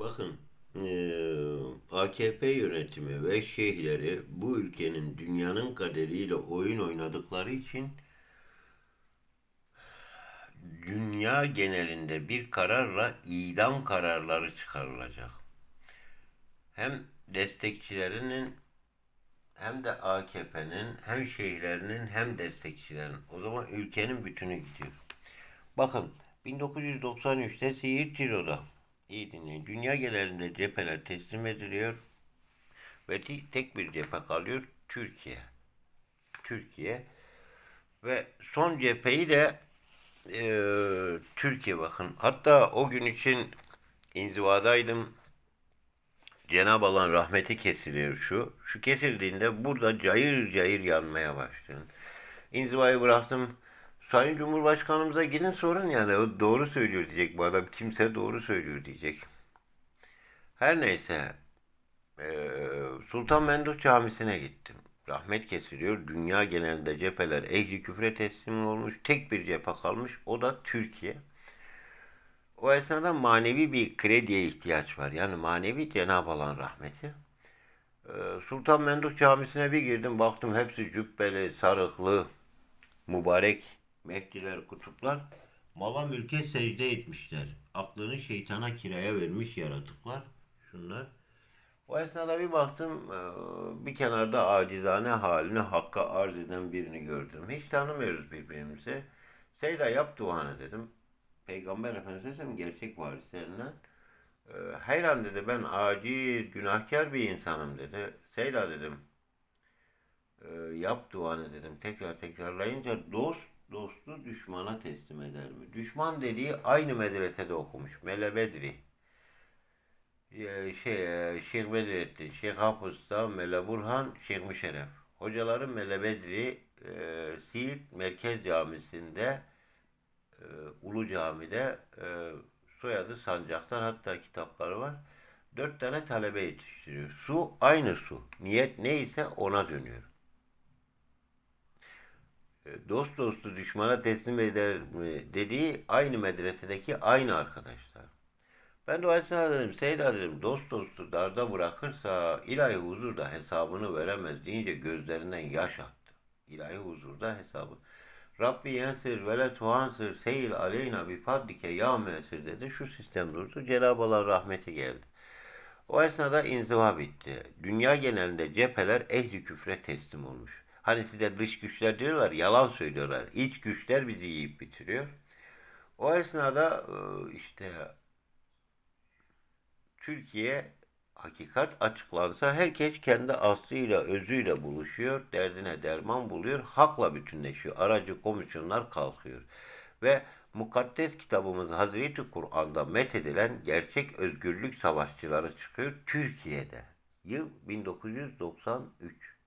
Bakın AKP yönetimi ve şeyhleri bu ülkenin dünyanın kaderiyle oyun oynadıkları için dünya genelinde bir kararla idam kararları çıkarılacak. Hem destekçilerinin hem de AKP'nin hem şeyhlerinin hem destekçilerin. O zaman ülkenin bütünü gidiyor. Bakın 1993'te Siirt Ciro'da iyi dinleyin. Dünya genelinde cepheler teslim ediliyor ve tek bir cephe kalıyor Türkiye. Türkiye ve son cepheyi de eee, Türkiye bakın. Hatta o gün için inzivadaydım. Cenab-ı Allah'ın rahmeti kesiliyor şu. Şu kesildiğinde burada cayır cayır yanmaya başladın. İnzivayı bıraktım. Sayın Cumhurbaşkanımıza gidin sorun yani. O doğru söylüyor diyecek bu adam. Kimse doğru söylüyor diyecek. Her neyse. eee, Sultan Menduh Camisi'ne gittim. Rahmet kesiliyor. Dünya genelinde cepheler ehli küfre teslim olmuş. Tek bir cephe kalmış. O da Türkiye. O esnada manevi bir krediye ihtiyaç var. Yani manevi Cenab-ı Allah'ın rahmeti. Ee, Sultan Menduh Camisi'ne bir girdim. Baktım hepsi cübbeli, sarıklı, mübarek Mehdiler, kutuplar. Mala mülke secde etmişler. Aklını şeytana kiraya vermiş yaratıklar. Şunlar. O esnada bir baktım e, bir kenarda acizane halini hakka arz eden birini gördüm. Hiç tanımıyoruz birbirimizi. Seyda yap duanı dedim. Peygamber Efendimiz'in gerçek varislerinden. E, hayran dedi ben aciz, günahkar bir insanım dedi. Seyda dedim. E, yap duanı dedim. Tekrar tekrarlayınca dost dostu düşmana teslim eder mi? Düşman dediği aynı medresede okumuş. Mele Bedri. Ee, şey, e, Şeyh Bedrettin, Şeyh Hafız'da Mele Burhan, Şeyh Müşerref. Hocaları Mele Bedri, e, Siirt Merkez Camisi'nde, e, Ulu Cami'de e, soyadı Sancaktar hatta kitapları var. Dört tane talebe yetiştiriyor. Su aynı su. Niyet neyse ona dönüyor. E, Dost dostu düşmana teslim eder mi dediği aynı medresedeki aynı arkadaşlar. Ben esnada dedim, Seyda dedim, dost dostu darda bırakırsa ilahi huzurda hesabını veremez deyince gözlerinden yaş aktı. İlahi huzurda hesabı. Rabbi yensir ve le tuhansir aleyna bi fadlike ya müessir dedi. Şu sistem durdu. Cenab-ı Allah rahmeti geldi. O esnada inziva bitti. Dünya genelinde cepheler ehli küfre teslim olmuş. Hani size dış güçler diyorlar, yalan söylüyorlar. İç güçler bizi yiyip bitiriyor. O esnada e, işte Türkiye hakikat açıklansa herkes kendi aslıyla, özüyle buluşuyor, derdine derman buluyor, hakla bütünleşiyor. Aracı komisyonlar kalkıyor. Ve mukaddes kitabımız Hazreti Kur'an'da methedilen gerçek özgürlük savaşçıları çıkıyor Türkiye'de. Yıl 1993.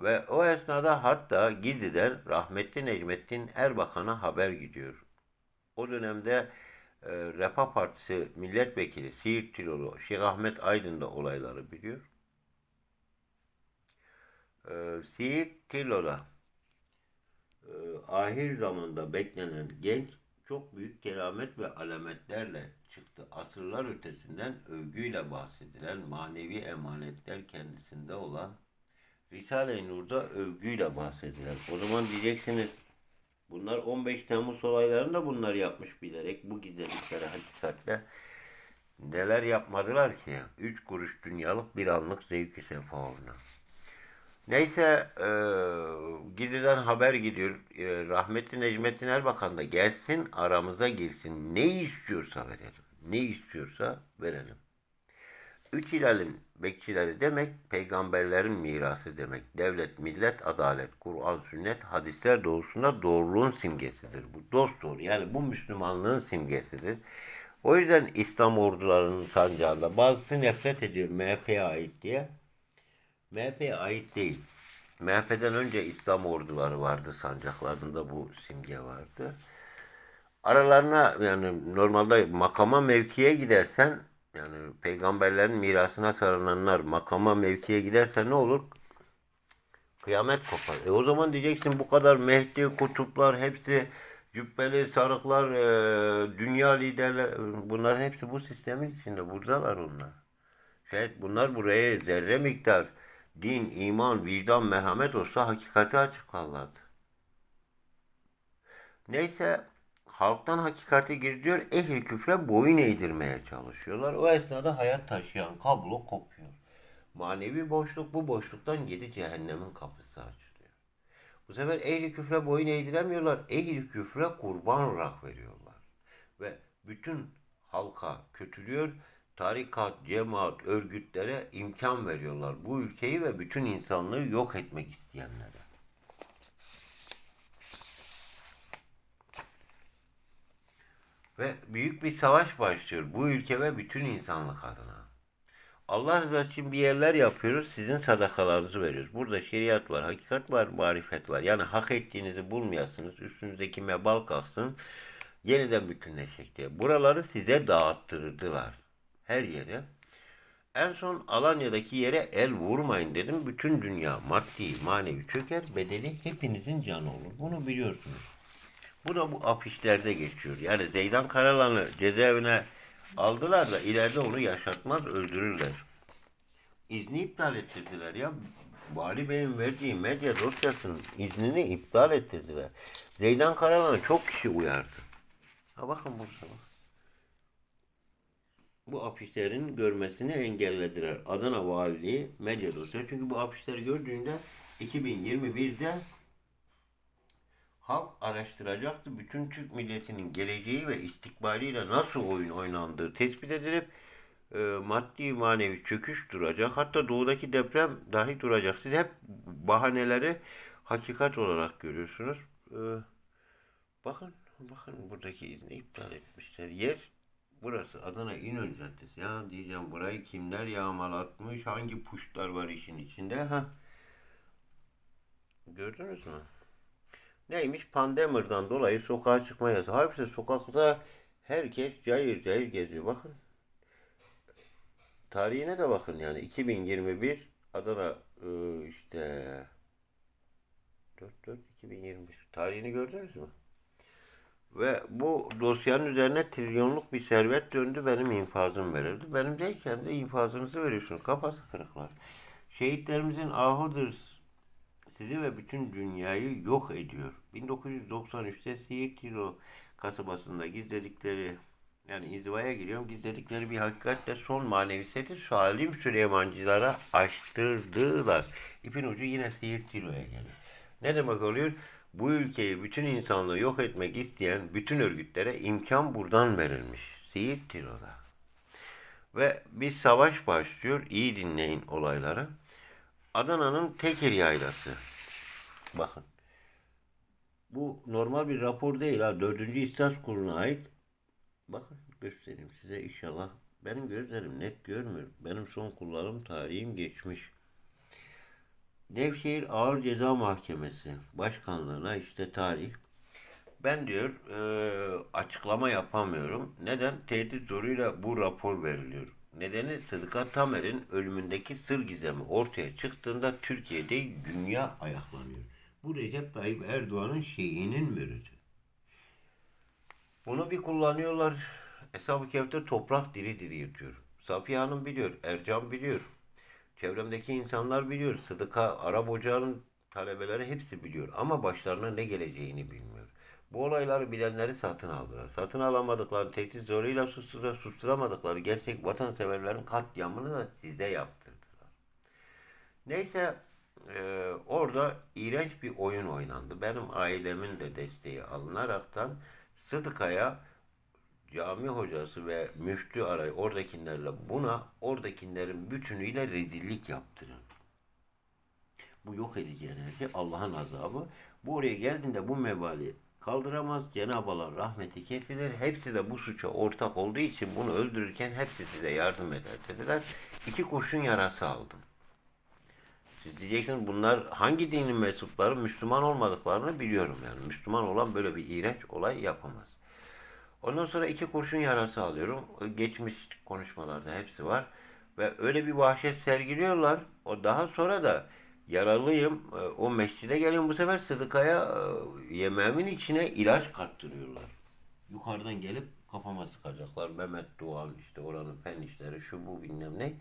Ve o esnada hatta Gizli'den rahmetli Necmettin Erbakan'a haber gidiyor. O dönemde e, Refah Partisi milletvekili Siirt Tilolu Şeyh Ahmet Aydın da olayları biliyor. E, Siirt Tilola e, ahir zamanda beklenen genç çok büyük keramet ve alametlerle çıktı. Asırlar ötesinden övgüyle bahsedilen manevi emanetler kendisinde olan Risale-i Nur'da övgüyle bahsedilen. O zaman diyeceksiniz Bunlar 15 Temmuz olaylarında bunlar yapmış bilerek bu gizledikleri hakikatle neler yapmadılar ki? Üç kuruş dünyalık bir anlık zevki sefa uğruna. Neyse e, gididen haber gidiyor. E, rahmetli Necmettin Erbakan da gelsin aramıza girsin. Ne istiyorsa verelim. Ne istiyorsa verelim. Üç hilalin bekçileri demek peygamberlerin mirası demek. Devlet, millet, adalet, Kur'an, sünnet, hadisler doğrusunda doğruluğun simgesidir. Bu dost doğru. Yani bu Müslümanlığın simgesidir. O yüzden İslam ordularının sancağında bazısı nefret ediyor MHP'ye ait diye. MHP'ye ait değil. MHP'den önce İslam orduları vardı sancaklarında bu simge vardı. Aralarına yani normalde makama mevkiye gidersen yani peygamberlerin mirasına sarılanlar makama mevkiye giderse ne olur? Kıyamet kopar. E o zaman diyeceksin bu kadar Mehdi, kutuplar hepsi cübbeli sarıklar, e, dünya liderler, bunların hepsi bu sistemin içinde. Buradalar onlar. Şayet bunlar buraya zerre miktar din, iman, vicdan, merhamet olsa hakikati açıklarlardı. Neyse halktan hakikati gizliyor, ehli küfre boyun eğdirmeye çalışıyorlar. O esnada hayat taşıyan kablo kopuyor. Manevi boşluk bu boşluktan yedi cehennemin kapısı açılıyor. Bu sefer ehli küfre boyun eğdiremiyorlar. Ehli küfre kurban olarak veriyorlar. Ve bütün halka kötülüyor. Tarikat, cemaat, örgütlere imkan veriyorlar. Bu ülkeyi ve bütün insanlığı yok etmek isteyenlere. Ve büyük bir savaş başlıyor bu ülke ve bütün insanlık adına. Allah rızası için bir yerler yapıyoruz, sizin sadakalarınızı veriyoruz. Burada şeriat var, hakikat var, marifet var. Yani hak ettiğinizi bulmayasınız, üstünüzdeki mebal kalksın, yeniden bütünleşecek diye. Buraları size dağıttırdılar. Her yere. En son Alanya'daki yere el vurmayın dedim. Bütün dünya maddi, manevi çöker, bedeli hepinizin canı olur. Bunu biliyorsunuz. Bu da bu afişlerde geçiyor. Yani Zeydan Karalan'ı cezaevine aldılar da ileride onu yaşatmaz öldürürler. İzni iptal ettirdiler ya. Vali Bey'in verdiği medya dosyasının iznini iptal ettirdiler. Zeydan Karalan'ı çok kişi uyardı. Ha bakın burada bak. Bu afişlerin görmesini engellediler. Adana Valiliği medya dosyası. Çünkü bu afişleri gördüğünde 2021'de halk araştıracaktı. Bütün Türk milletinin geleceği ve istikbaliyle nasıl oyun oynandığı tespit edilip e, maddi manevi çöküş duracak. Hatta doğudaki deprem dahi duracak. Siz hep bahaneleri hakikat olarak görüyorsunuz. E, bakın, bakın buradaki izni iptal etmişler. Yer burası Adana İnönü Caddesi. Ya diyeceğim burayı kimler yağmalatmış, hangi puşlar var işin içinde. Ha. Gördünüz mü? Neymiş? Pandemiden dolayı sokağa çıkma yasağı. Halbuki sokakta herkes cayır cayır geziyor. Bakın. Tarihine de bakın yani. 2021 Adana ıı, işte 4 4 2021 tarihini gördünüz mü? Ve bu dosyanın üzerine trilyonluk bir servet döndü. Benim infazım verildi. Benim deyken de infazınızı veriyorsunuz. Kafası kırıklar. Şehitlerimizin ahıdır sizi ve bütün dünyayı yok ediyor. 1993'te Siirt Tiro kasabasında gizledikleri yani inzivaya giriyorum gizledikleri bir hakikatle son manevi seti Salim Süleymancılara açtırdılar. İpin ucu yine Siirt Tiro'ya gelir. Ne demek oluyor? Bu ülkeyi bütün insanlığı yok etmek isteyen bütün örgütlere imkan buradan verilmiş. Siirt Tiro'da. Ve bir savaş başlıyor. İyi dinleyin olayları. Adana'nın Teker Yaylası. Bakın. Bu normal bir rapor değil ha. Dördüncü İstas Kurulu'na ait. Bakın göstereyim size inşallah. Benim gözlerim net görmüyor. Benim son kullanım tarihim geçmiş. Nevşehir Ağır Ceza Mahkemesi Başkanlığına işte tarih. Ben diyor e, açıklama yapamıyorum. Neden? Tehdit zoruyla bu rapor veriliyor. Nedeni Sıdıka Tamer'in ölümündeki sır gizemi ortaya çıktığında Türkiye değil dünya ayaklanıyor. Bu Recep Tayyip Erdoğan'ın şeyinin müridi. Bunu bir kullanıyorlar. Eshab-ı toprak diri diri yutuyor. Safiye Hanım biliyor, Ercan biliyor. Çevremdeki insanlar biliyor. Sıdıka, Arap Ocağı'nın talebeleri hepsi biliyor. Ama başlarına ne geleceğini bilmiyor. Bu olayları bilenleri satın aldılar. Satın alamadıkları, tehdit zoruyla sustura, susturamadıkları gerçek vatanseverlerin katliamını da size yaptırdılar. Neyse e, orada iğrenç bir oyun oynandı. Benim ailemin de desteği alınaraktan Sıdıkaya cami hocası ve müftü arayı oradakilerle buna oradakilerin bütünüyle rezillik yaptırın. Bu yok edici enerji Allah'ın azabı. Bu oraya geldiğinde bu mebali kaldıramaz. Cenab-ı Allah'ın rahmeti kesilir. Hepsi de bu suça ortak olduğu için bunu öldürürken hepsi size yardım eder dediler. İki kurşun yarası aldım. Siz diyeceksiniz bunlar hangi dinin mensupları Müslüman olmadıklarını biliyorum yani. Müslüman olan böyle bir iğrenç olay yapamaz. Ondan sonra iki kurşun yarası alıyorum. Geçmiş konuşmalarda hepsi var. Ve öyle bir vahşet sergiliyorlar. O daha sonra da yaralıyım. E, O mescide gelin bu sefer sıdıkaya e, yemeğimin içine ilaç kattırıyorlar. Yukarıdan gelip kafama sıkacaklar. Mehmet Doğan işte oranın fen işleri şu bu bilmem ne.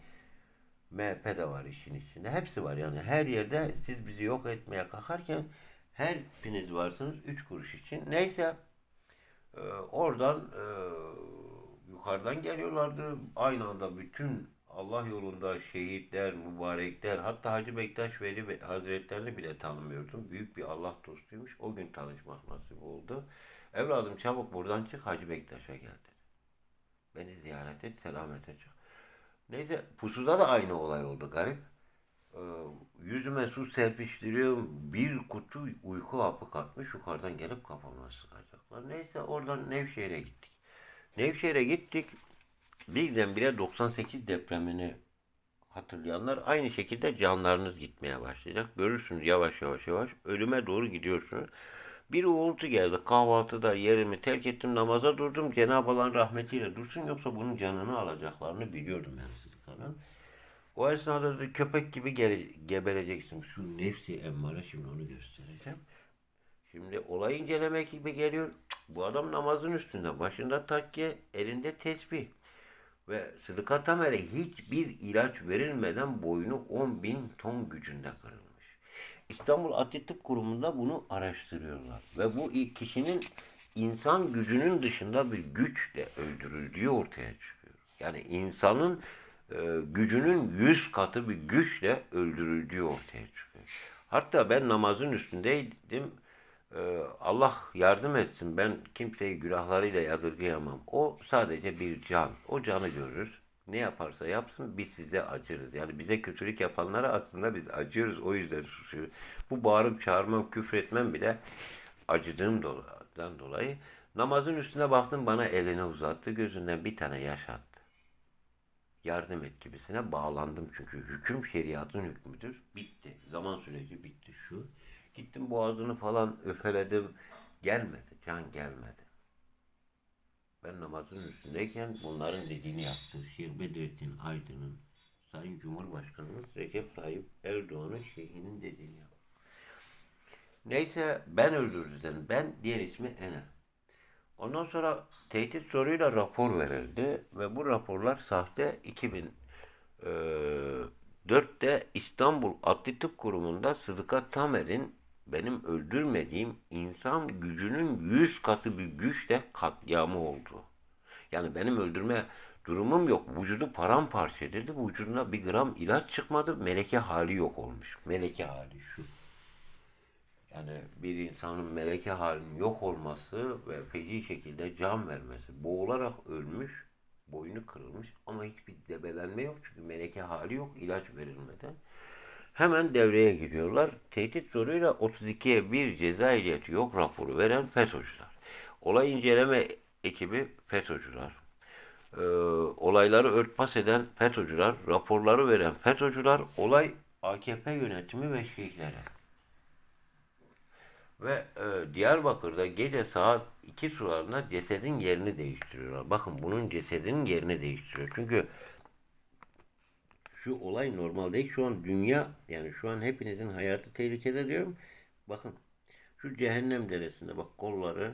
MHP de var işin içinde. Hepsi var yani. Her yerde siz bizi yok etmeye kalkarken hepiniz varsınız üç kuruş için. Neyse e, oradan yukarıdan geliyorlardı. Aynı anda bütün Allah yolunda şehitler, mübarekler, hatta Hacı Bektaş Veli Hazretlerini bile tanımıyordum. Büyük bir Allah dostuymuş. O gün tanışmak nasip oldu. Evladım çabuk buradan çık Hacı Bektaş'a gel dedi. Beni ziyaret et, selamete çık. Neyse pusuda da aynı olay oldu garip. Ee, yüzüme su serpiştiriyorum. Bir kutu uyku hapı katmış. Yukarıdan gelip kafama sıkacaklar. Neyse oradan Nevşehir'e gittik. Nevşehir'e gittik. Birdenbire 98 depremini hatırlayanlar aynı şekilde canlarınız gitmeye başlayacak. Görürsünüz yavaş yavaş yavaş. Ölüme doğru gidiyorsunuz. Bir uğultu geldi. Kahvaltıda yerimi terk ettim. Namaza durdum. Cenab-ı Allah'ın rahmetiyle dursun. Yoksa bunun canını alacaklarını biliyordum ben Sıdıka'nın. O esnada da köpek gibi gele- gebereceksin. Şu nefsi emmare şimdi onu göstereceğim. Şimdi olay incelemek gibi geliyor. Bu adam namazın üstünde. Başında takke, elinde tesbih. Ve Sıdıka Tamer'e hiçbir ilaç verilmeden boynu 10 bin ton gücünde kırılmış. İstanbul Adli Tıp Kurumu'nda bunu araştırıyorlar. Ve bu kişinin insan gücünün dışında bir güçle öldürüldüğü ortaya çıkıyor. Yani insanın e, gücünün yüz katı bir güçle öldürüldüğü ortaya çıkıyor. Hatta ben namazın üstündeydim. Ee, Allah yardım etsin. Ben kimseyi günahlarıyla yadırgayamam. O sadece bir can. O canı görür. Ne yaparsa yapsın biz size acırız. Yani bize kötülük yapanlara aslında biz acıyoruz. O yüzden susuyoruz. Bu bağırıp çağırmam, küfretmem bile acıdığım dolayı. Namazın üstüne baktım bana elini uzattı. Gözünden bir tane yaş attı. Yardım et gibisine bağlandım çünkü hüküm şeriatın hükmüdür. Bitti. Zaman süreci bitti şu. Gittim boğazını falan öfeledim. Gelmedi. Can gelmedi. Ben namazın üstündeyken bunların dediğini yaptı. Şeyh Bedrettin Aydın'ın Sayın Cumhurbaşkanımız Recep Tayyip Erdoğan'ın şeyhinin dediğini yaptı. Neyse ben öldürdü. Ben diğer ismi Ene. Ondan sonra tehdit soruyla rapor verildi ve bu raporlar sahte 2004'te İstanbul Adli Tıp Kurumu'nda Sıdıka Tamer'in benim öldürmediğim insan gücünün yüz katı bir güçle katliamı oldu. Yani benim öldürme durumum yok. Vücudu paramparça edildi. Vücuduna bir gram ilaç çıkmadı. Meleke hali yok olmuş. Meleke hali şu. Yani bir insanın meleke halinin yok olması ve feci şekilde can vermesi. Boğularak ölmüş, boynu kırılmış ama hiçbir debelenme yok. Çünkü meleke hali yok ilaç verilmeden. Hemen devreye giriyorlar. Tehdit soruyla 32'ye bir ceza ehliyeti yok raporu veren FETÖ'cüler. Olay inceleme ekibi FETÖ'cüler. Ee, olayları örtbas eden FETÖ'cüler, raporları veren FETÖ'cüler, olay AKP yönetimi ve şeyhlere. Ve e, Diyarbakır'da gece saat 2 sularında cesedin yerini değiştiriyorlar. Bakın bunun cesedinin yerini değiştiriyor. Çünkü şu olay normal değil. Şu an dünya yani şu an hepinizin hayatı tehlikede diyorum. Bakın şu cehennem deresinde bak kolları,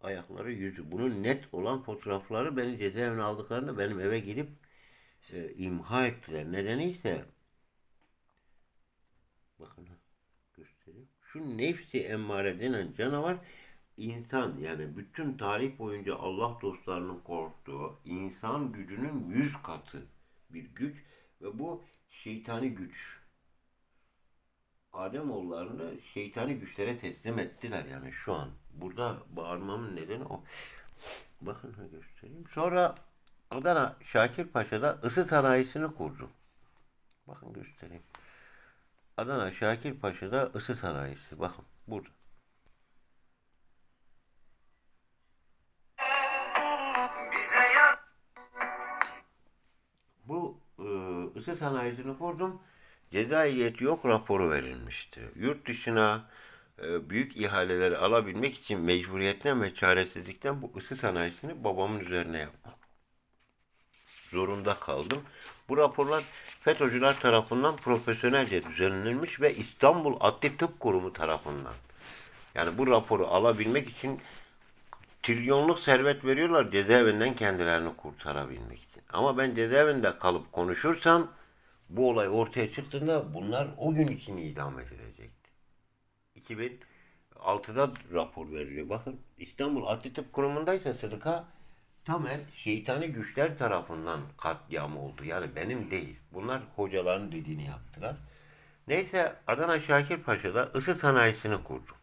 ayakları, yüzü. Bunun net olan fotoğrafları beni cezaevine aldıklarında benim eve girip e, imha ettiler. Nedeni ise bakın göstereyim. Şu nefsi emmare denen canavar insan yani bütün tarih boyunca Allah dostlarının korktuğu insan gücünün yüz katı bir güç bu şeytani güç. Ademoğullarını şeytani güçlere teslim ettiler yani şu an. Burada bağırmamın nedeni o. Bakın göstereyim. Sonra Adana Şakir Paşa'da ısı sanayisini kurdum. Bakın göstereyim. Adana Şakir Paşa'da ısı sanayisi. Bakın burada. Isı sanayisini kurdum. Ceza ehliyeti yok raporu verilmişti. Yurt dışına e, büyük ihaleleri alabilmek için mecburiyetten ve çaresizlikten bu ısı sanayisini babamın üzerine yapmak. zorunda kaldım. Bu raporlar FETÖ'cüler tarafından profesyonelce düzenlenmiş ve İstanbul Adli Tıp Kurumu tarafından. Yani bu raporu alabilmek için trilyonluk servet veriyorlar cezaevinden kendilerini kurtarabilmek. Ama ben cezaevinde kalıp konuşursam bu olay ortaya çıktığında bunlar o gün için idam edilecekti. 2006'da rapor veriliyor. Bakın İstanbul Adli Tıp Kurumu'ndaysa Sıdıka Tamer şeytani güçler tarafından katliam oldu. Yani benim değil. Bunlar hocaların dediğini yaptılar. Neyse Adana Şakir Paşa'da ısı sanayisini kurdum.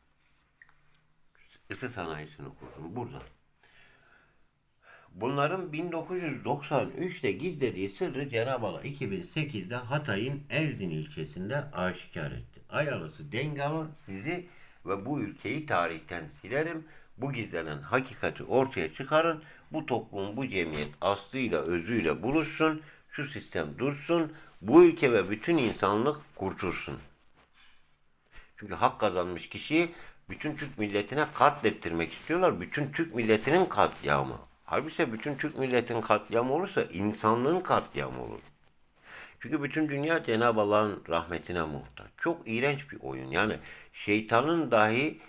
Isı sanayisini kurdum burada. Bunların 1993'te gizlediği sırrı Cenab-ı Allah 2008'de Hatay'ın Erzin ilçesinde aşikar etti. Ayağınızı denk alın sizi ve bu ülkeyi tarihten silerim. Bu gizlenen hakikati ortaya çıkarın. Bu toplum, bu cemiyet aslıyla, özüyle buluşsun. Şu sistem dursun. Bu ülke ve bütün insanlık kurtulsun. Çünkü hak kazanmış kişiyi bütün Türk milletine katlettirmek istiyorlar. Bütün Türk milletinin katliamı. Halbuki bütün Türk milletinin katliamı olursa insanlığın katliamı olur. Çünkü bütün dünya Cenab-ı Allah'ın rahmetine muhtaç. Çok iğrenç bir oyun. Yani şeytanın dahi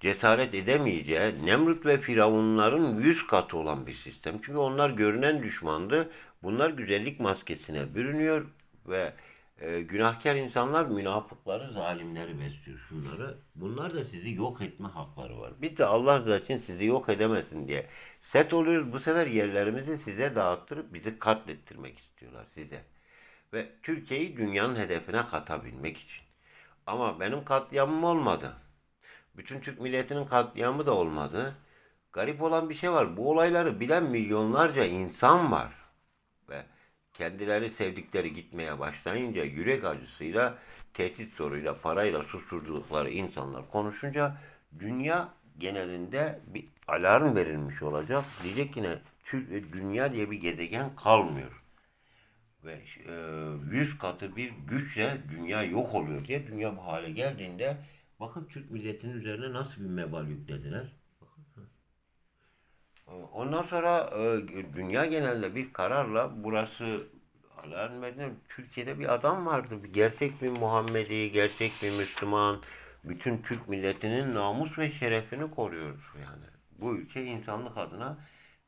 cesaret edemeyeceği Nemrut ve Firavunların yüz katı olan bir sistem. Çünkü onlar görünen düşmandı. Bunlar güzellik maskesine bürünüyor ve e, günahkar insanlar münafıkları, zalimleri besliyor şunları. Bunlar da sizi yok etme hakları var. Biz de Allah rızası için sizi yok edemesin diye set oluyoruz. Bu sefer yerlerimizi size dağıttırıp bizi katlettirmek istiyorlar size. Ve Türkiye'yi dünyanın hedefine katabilmek için. Ama benim katliamım olmadı. Bütün Türk milletinin katliamı da olmadı. Garip olan bir şey var. Bu olayları bilen milyonlarca insan var. Ve kendileri sevdikleri gitmeye başlayınca yürek acısıyla, tehdit soruyla, parayla susturdukları insanlar konuşunca dünya genelinde bir alarm verilmiş olacak. Diyecek yine dünya diye bir gezegen kalmıyor. Ve e, yüz katı bir güçle dünya yok oluyor diye dünya bu hale geldiğinde bakın Türk milletinin üzerine nasıl bir mebal yüklediler. Ondan sonra e, dünya genelinde bir kararla burası verilen Türkiye'de bir adam vardı. Bir gerçek bir Muhammedi, gerçek bir Müslüman. Bütün Türk milletinin namus ve şerefini koruyoruz yani. Bu ülke insanlık adına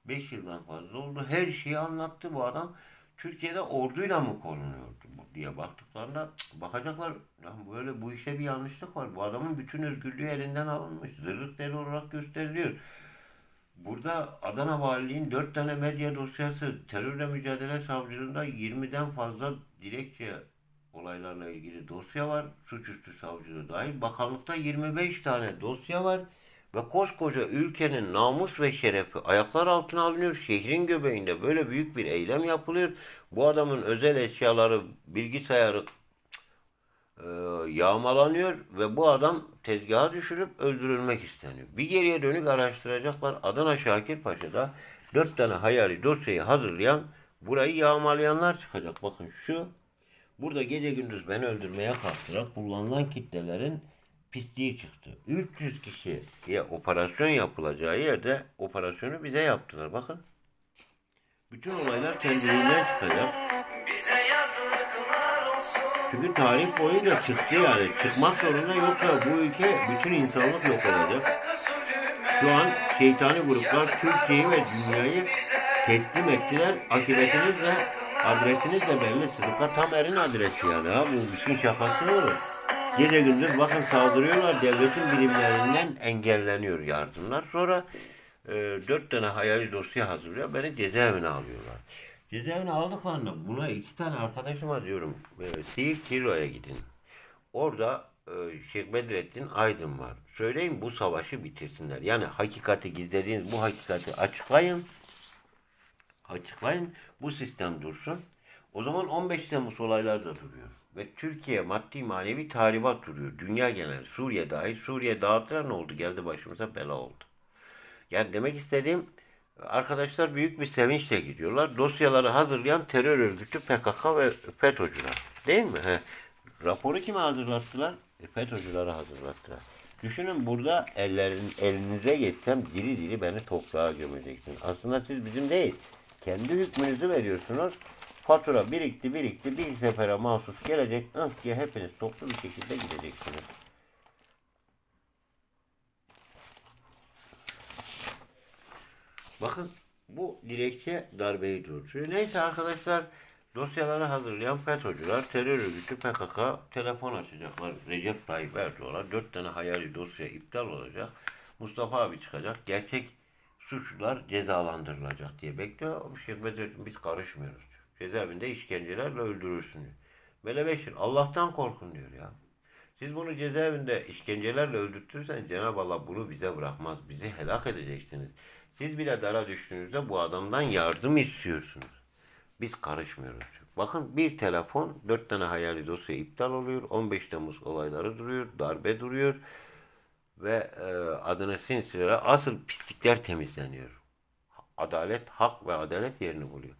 5 yıldan fazla oldu. Her şeyi anlattı bu adam. Türkiye'de orduyla mı korunuyordu diye baktıklarında bakacaklar lan böyle bu işte bir yanlışlık var. Bu adamın bütün özgürlüğü elinden alınmış. Zırhlık deli olarak gösteriliyor. Burada Adana Valiliğin 4 tane medya dosyası, terörle mücadele savcılığında 20'den fazla dilekçe olaylarla ilgili dosya var. Suçüstü savcılığı dahil. Bakanlıkta 25 tane dosya var. Ve koskoca ülkenin namus ve şerefi ayaklar altına alınıyor. Şehrin göbeğinde böyle büyük bir eylem yapılıyor. Bu adamın özel eşyaları, bilgisayarı e, yağmalanıyor ve bu adam tezgaha düşürüp öldürülmek isteniyor. Bir geriye dönük araştıracaklar. Adana Şakir Paşa'da dört tane hayali dosyayı hazırlayan, burayı yağmalayanlar çıkacak. Bakın şu, burada gece gündüz beni öldürmeye kalktılar. Kullanılan kitlelerin pisliği çıktı. 300 kişiye operasyon yapılacağı yerde operasyonu bize yaptılar. Bakın. Bütün olaylar kendiliğinden çıkacak. Çünkü tarih boyunca çıktı yani. Çıkmak zorunda yoksa bu ülke bütün insanlık yok olacak. Şu an şeytani gruplar Türkiye'yi ve dünyayı teslim ettiler. Akıbetiniz de adresiniz de belli. Sıdıka Tamer'in adresi yani. Ha, bu işin şakası olur? Gece gündüz bakın saldırıyorlar. Devletin birimlerinden engelleniyor yardımlar. Sonra e, dört tane hayali dosya hazırlıyor. Beni cezaevine alıyorlar. Cezaevine aldıklarında buna iki tane arkadaşıma diyorum e, Siirt Tiro'ya gidin. Orada e, Şeyh Bedrettin Aydın var. Söyleyin bu savaşı bitirsinler. Yani hakikati gizlediğiniz bu hakikati açıklayın. Açıklayın. Bu sistem dursun. O zaman 15 Temmuz olaylar da duruyor. Ve Türkiye maddi manevi tahribat duruyor. Dünya genel. Suriye dahil. Suriye dağıttılar ne oldu? Geldi başımıza bela oldu. Yani demek istediğim arkadaşlar büyük bir sevinçle gidiyorlar. Dosyaları hazırlayan terör örgütü PKK ve FETÖ'cüler. Değil mi? He. Raporu kime hazırlattılar? E, FETÖ'cüleri hazırlattılar. Düşünün burada ellerin elinize geçsem diri diri beni toprağa gömeceksiniz. Aslında siz bizim değil. Kendi hükmünüzü veriyorsunuz. Fatura birikti birikti bir sefere mahsus gelecek. ıh diye hepiniz toplu bir şekilde gideceksiniz. Bakın bu dilekçe darbeyi durduruyor. Neyse arkadaşlar dosyaları hazırlayan FETÖ'cüler terör örgütü PKK telefon açacaklar. Recep Tayyip Erdoğan'a dört tane hayali dosya iptal olacak. Mustafa abi çıkacak. Gerçek suçlular cezalandırılacak diye bekliyor. Bir şey Bedrettin biz karışmıyoruz diyor. Cezaevinde işkencelerle öldürürsün diyor. Melebeşir Allah'tan korkun diyor ya. Siz bunu cezaevinde işkencelerle öldürtürseniz Cenab-ı Allah bunu bize bırakmaz. Bizi helak edeceksiniz. Siz bile dara düştüğünüzde bu adamdan yardım istiyorsunuz. Biz karışmıyoruz. Bakın bir telefon, dört tane hayali dosya iptal oluyor. 15 Temmuz olayları duruyor, darbe duruyor. Ve e, adını sinsilere asıl pislikler temizleniyor. Adalet, hak ve adalet yerini buluyor.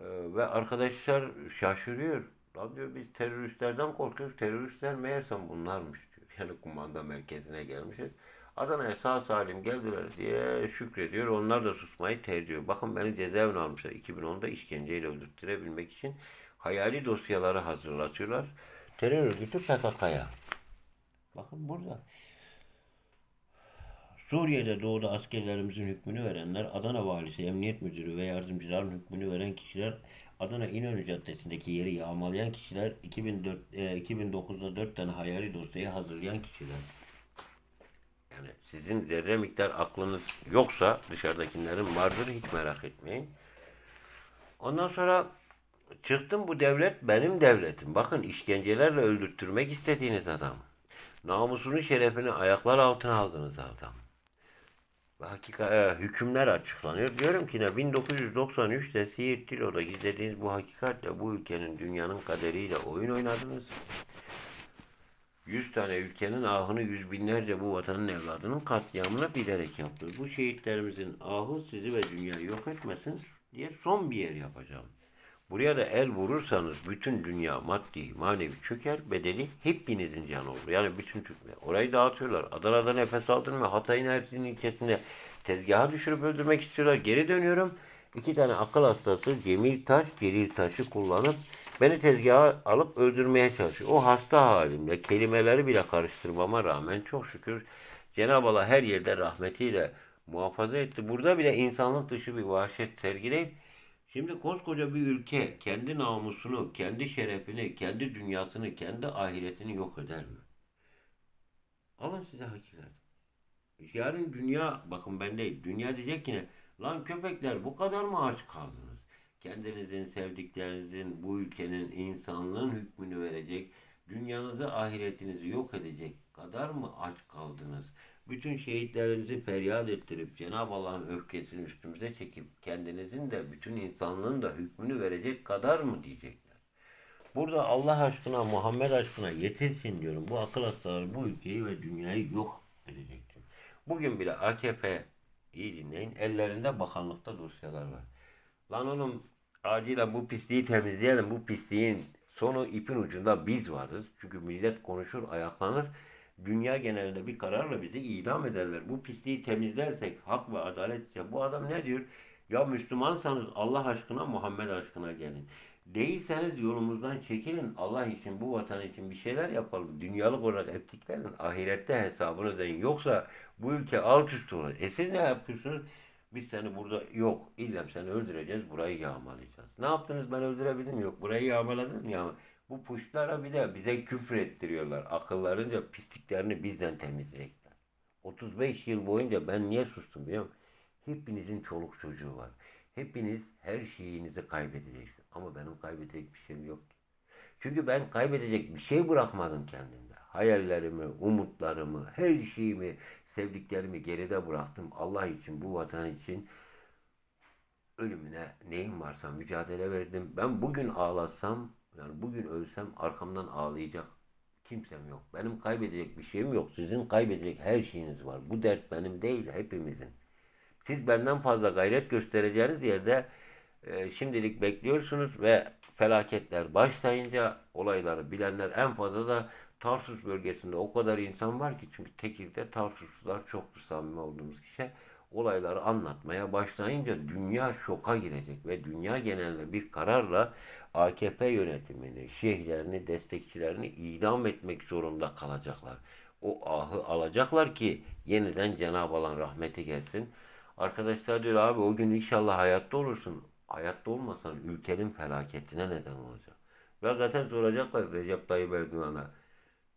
Ee, ve arkadaşlar şaşırıyor. Lan diyor biz teröristlerden korkuyoruz. Teröristler meğersem bunlarmış diyor. Yani kumanda merkezine gelmişiz. Adana'ya sağ salim geldiler diye şükrediyor. Onlar da susmayı tercih ediyor. Bakın beni cezaevine almışlar. 2010'da işkenceyle öldürttürebilmek için hayali dosyaları hazırlatıyorlar. Terör örgütü PKK'ya. Bakın burada. Suriye'de doğuda askerlerimizin hükmünü verenler, Adana valisi, emniyet müdürü ve yardımcıların hükmünü veren kişiler, Adana İnönü Caddesi'ndeki yeri yağmalayan kişiler, 2004, e, 2009'da 4 tane hayali dosyayı hazırlayan kişiler. Sizin zerre miktar aklınız yoksa dışarıdakilerin vardır hiç merak etmeyin. Ondan sonra çıktım bu devlet benim devletim. Bakın işkencelerle öldürtmek istediğiniz adam. Namusunu şerefini ayaklar altına aldığınız adam. Hakika, e, hükümler açıklanıyor. Diyorum ki ne 1993'te Siirt Tilo'da gizlediğiniz bu hakikatle bu ülkenin dünyanın kaderiyle oyun oynadınız. 100 tane ülkenin ahını yüz binlerce bu vatanın evladının katliamına bilerek yaptı. Bu şehitlerimizin ahı sizi ve dünyayı yok etmesin diye son bir yer yapacağım. Buraya da el vurursanız bütün dünya maddi manevi çöker bedeli hepinizin canı olur. Yani bütün Türkler. Orayı dağıtıyorlar. Adana'da nefes aldın ve Hatay'ın Erzin'in ilçesinde tezgaha düşürüp öldürmek istiyorlar. Geri dönüyorum. İki tane akıl hastası Cemil Taş, Celil Taş'ı kullanıp beni tezgaha alıp öldürmeye çalışıyor. O hasta halimle kelimeleri bile karıştırmama rağmen çok şükür Cenab-ı Allah her yerde rahmetiyle muhafaza etti. Burada bile insanlık dışı bir vahşet sergileyip Şimdi koskoca bir ülke kendi namusunu, kendi şerefini, kendi dünyasını, kendi ahiretini yok eder mi? Alın size hakikat. Yarın dünya, bakın ben değil, dünya diyecek ki ne? Lan köpekler bu kadar mı aç kaldınız? Kendinizin, sevdiklerinizin, bu ülkenin, insanlığın hükmünü verecek, dünyanızı, ahiretinizi yok edecek kadar mı aç kaldınız? Bütün şehitlerinizi feryat ettirip Cenab-ı Allah'ın öfkesini üstümüze çekip kendinizin de bütün insanlığın da hükmünü verecek kadar mı diyecekler. Burada Allah aşkına, Muhammed aşkına yetinsin diyorum. Bu akıl hastaları bu ülkeyi ve dünyayı yok edecektir. Bugün bile AKP, iyi dinleyin, ellerinde bakanlıkta dosyalar var. Lan oğlum acilen bu pisliği temizleyelim. Bu pisliğin sonu ipin ucunda biz varız. Çünkü millet konuşur, ayaklanır. Dünya genelinde bir kararla bizi idam ederler. Bu pisliği temizlersek hak ve adalet ise bu adam ne diyor? Ya Müslümansanız Allah aşkına Muhammed aşkına gelin. Değilseniz yolumuzdan çekilin. Allah için bu vatan için bir şeyler yapalım. Dünyalık olarak ettiklerin ahirette hesabını deyin. Yoksa bu ülke alt üst olur. E siz ne yapıyorsunuz? Biz seni burada yok. İlla seni öldüreceğiz. Burayı yağmalayacağız. Ne yaptınız ben öldürebildim? Yok. Burayı yağmaladım ya. Bu puşlara bir de bize küfür ettiriyorlar. Akıllarınca pisliklerini bizden temizleyecekler. 35 yıl boyunca ben niye sustum biliyor musun? Hepinizin çoluk çocuğu var. Hepiniz her şeyinizi kaybedeceksiniz. Ama benim kaybedecek bir şeyim yok ki. Çünkü ben kaybedecek bir şey bırakmadım kendimde. Hayallerimi, umutlarımı, her şeyimi, sevdiklerimi geride bıraktım. Allah için, bu vatan için ölümüne neyim varsa mücadele verdim. Ben bugün ağlatsam, yani bugün ölsem arkamdan ağlayacak kimsem yok. Benim kaybedecek bir şeyim yok. Sizin kaybedecek her şeyiniz var. Bu dert benim değil, hepimizin. Siz benden fazla gayret göstereceğiniz yerde e, şimdilik bekliyorsunuz ve felaketler başlayınca olayları bilenler en fazla da Tarsus bölgesinde o kadar insan var ki çünkü Tekir'de Tarsuslular çoktur samimi olduğumuz kişi. olayları anlatmaya başlayınca dünya şoka girecek ve dünya genelinde bir kararla AKP yönetimini, şeyhlerini, destekçilerini idam etmek zorunda kalacaklar. O ahı alacaklar ki yeniden Cenab-ı Allah'ın rahmeti gelsin. Arkadaşlar diyor abi o gün inşallah hayatta olursun. Hayatta olmasan ülkenin felaketine neden olacak. Ve zaten soracaklar Recep Tayyip Erdoğan'a.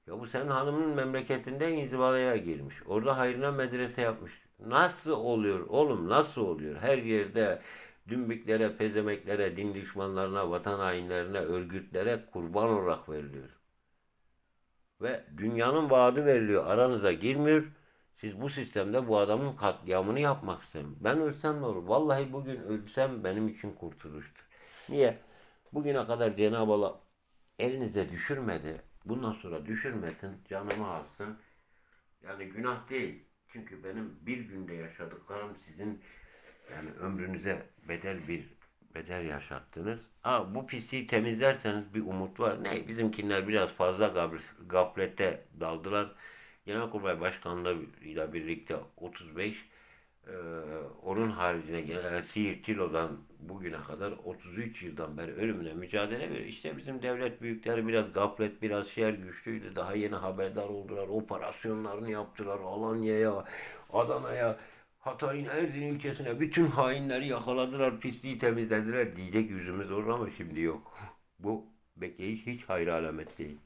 Ya bu senin hanımın memleketinde inzivaya girmiş. Orada hayrına medrese yapmış. Nasıl oluyor oğlum nasıl oluyor? Her yerde dümbüklere, pezemeklere, din düşmanlarına, vatan hainlerine, örgütlere kurban olarak veriliyor. Ve dünyanın vaadi veriliyor. Aranıza girmiyor. Siz bu sistemde bu adamın katliamını yapmak istedim. Ben ölsem ne olur? Vallahi bugün ölsem benim için kurtuluştur. Niye? Bugüne kadar Cenab-ı Allah elinize düşürmedi. Bundan sonra düşürmesin, canımı alsın. Yani günah değil. Çünkü benim bir günde yaşadıklarım sizin yani ömrünüze bedel bir bedel yaşattınız. Ha, bu pisliği temizlerseniz bir umut var. Ne? Bizimkiler biraz fazla gaflete daldılar. Genelkurmay Başkanlığı'yla birlikte 35 ee, onun haricine gelen Siirt Tilo'dan bugüne kadar 33 yıldan beri ölümüne mücadele veriyor. İşte bizim devlet büyükleri biraz gaflet, biraz şer güçlüydü. Daha yeni haberdar oldular. Operasyonlarını yaptılar. Alanya'ya, Adana'ya, Hatay'ın Erzin ilçesine bütün hainleri yakaladılar, pisliği temizlediler diyecek yüzümüz olur ama şimdi yok. Bu bekleyiş hiç hayır alamet değil.